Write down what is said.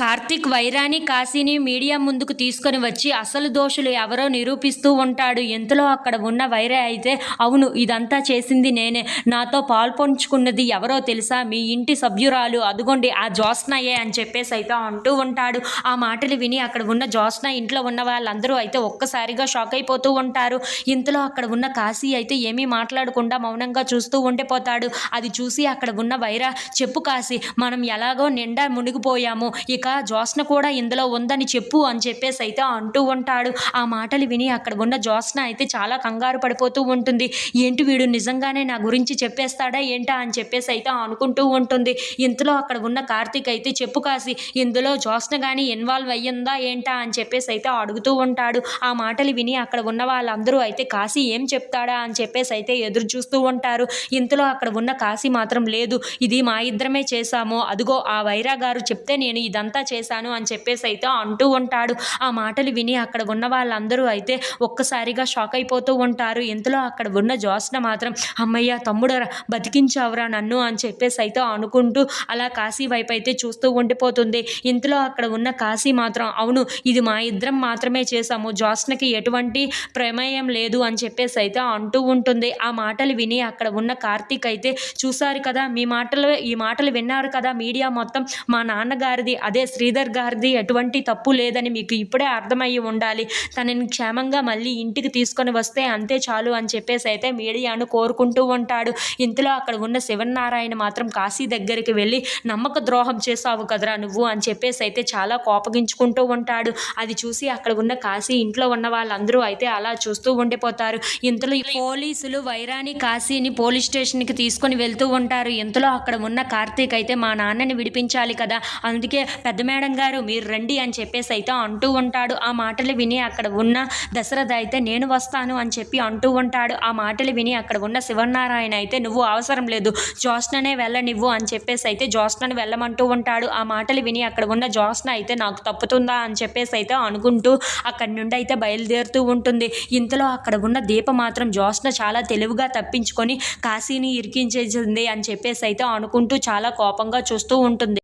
Karthik వైరాని కాశీని media ముందుకు తీసుకొని వచ్చి అసలు దోషులు ఎవరో నిరూపిస్తూ ఉంటాడు. ఇంతలో అక్కడ ఉన్న వైరే అయితే అవును ఇదంతా చేసింది నేనే. నాతో పాల్పంచుకున్నది ఎవరో తెలుసా? మీ ఇంటి సభ్యురాలు. అదుగోండి ఆ జోస్నయే అని చెప్పేసి అయితే అంటూ ఉంటాడు. ఆ మాటలు విని అక్కడ ఉన్న జోస్న ఇంట్లో ఉన్న వాళ్ళందరూ అయితే ఒక్కసారిగా షాక్ అయిపోతూ ఉంటారు. ఇంతలో అక్కడ ఉన్న కాశీ అయితే ఏమీ మాట్లాడకుండా మౌనంగా చూస్తూ ఉండిపోతాడు. అది చూసి అక్కడ ఉన్న వైరా చెప్పు కాశీ మనం ఎలాగో నిండా మునిగిపోయాము. ఇక జోస్న కూడా ఇందులో ఉందని చెప్పు అని చెప్పేసి అయితే అంటూ ఉంటాడు. ఆ మాటలు విని అక్కడ ఉన్న జోస్న అయితే చాలా కంగారు పడిపోతూ ఉంటుంది. ఏంటి వీడు నిజంగానే నా గురించి చెప్పేస్తాడా ఏంటా? అని చెప్పేసి అయితే అనుకుంటూ ఉంటుంది. ఇంతలో అక్కడ ఉన్న కార్తీక్ అయితే చెప్పు కాసి ఇందులో జోస్న కానీ ఇన్వాల్వ్ అయ్యిందా ఏంటా? అని చెప్పేసి అయితే అడుగుతూ ఉంటాడు. ఆ మాటలు విని అక్కడ ఉన్న వాళ్ళందరూ అయితే కాశీ ఏం చెప్తాడా? అని చెప్పేసి అయితే ఎదురు చూస్తూ ఉంటారు. ఇంతలో అక్కడ ఉన్న కాశీ మాత్రం లేదు. ఇది మా ఇద్దరమే చేశాము. అదిగో ఆ వైరా గారు చెప్తే నేను ఇదంతా చేశాను అని చెప్పేసి అయితే అంటూ ఉంటాడు. ఆ మాటలు విని అక్కడ ఉన్న వాళ్ళందరూ అయితే ఒక్కసారిగా షాక్ అయిపోతూ ఉంటారు. ఇంతలో అక్కడ ఉన్న జోస్న మాత్రం అమ్మయ్య తమ్ముడు బతికించావురా నన్ను అని చెప్పేసి అయితే అనుకుంటూ అలా కాశీ వైపు అయితే చూస్తూ ఉండిపోతుంది. ఇంతలో అక్కడ ఉన్న కాశీ మాత్రం అవును ఇది మా ఇద్దరం మాత్రమే చేశాము. జోస్నకి ఎటువంటి ప్రమేయం లేదు అని చెప్పేసి అయితే అంటూ ఉంటుంది. ఆ మాటలు విని అక్కడ ఉన్న కార్తీక్ అయితే చూశారు కదా మీ మాటలు ఈ మాటలు విన్నారు కదా మీడియా మొత్తం మా నాన్నగారిది అదే శ్రీధర్ గారిది ఎటువంటి తప్పు లేదని మీకు ఇప్పుడే అర్థమయ్యి ఉండాలి. తనని క్షేమంగా మళ్ళీ ఇంటికి తీసుకొని వస్తే అంతే చాలు అని చెప్పేసి అయితే మీడియాను కోరుకుంటూ ఉంటాడు. ఇంతలో అక్కడ ఉన్న శివనారాయణ మాత్రం కాశీ దగ్గరికి వెళ్ళి నమ్మక ద్రోహం చేసావు కదరా నువ్వు అని చెప్పేసి అయితే చాలా కోపగించుకుంటూ ఉంటాడు. అది చూసి అక్కడ ఉన్న కాశీ ఇంట్లో ఉన్న వాళ్ళందరూ అయితే అలా చూస్తూ ఉండిపోతారు. ఇంతలో పోలీసులు వైరాని కాశీని పోలీస్ స్టేషన్కి తీసుకొని వెళ్తూ ఉంటారు. ఇంతలో అక్కడ ఉన్న కార్తీక్ అయితే మా నాన్నని విడిపించాలి కదా. అందుకే పెద్ద మేడం గారు మీరు రండి అని చెప్పేసి అయితే అంటూ ఉంటాడు. ఆ మాటలు విని అక్కడ ఉన్న దశరథ అయితే నేను వస్తాను అని చెప్పి అంటూ ఉంటాడు. ఆ మాటలు విని అక్కడ ఉన్న శివనారాయణ అయితే నువ్వు అవసరం లేదు. జోస్ననే వెళ్ళనివ్వు అని చెప్పేసి అయితే జోస్నని వెళ్ళమంటూ ఉంటాడు. ఆ మాటలు విని అక్కడ ఉన్న జోస్న అయితే నాకు తప్పుతుందా అని చెప్పేసి అయితే అనుకుంటూ అక్కడి నుండి అయితే బయలుదేరుతూ ఉంటుంది. ఇంతలో అక్కడ ఉన్న దీప మాత్రం జ్యోత్స్న చాలా తెలివిగా తప్పించుకొని కాశీని ఇరికించేసింది అని చెప్పేసి అయితే అనుకుంటూ చాలా కోపంగా చూస్తూ ఉంటుంది.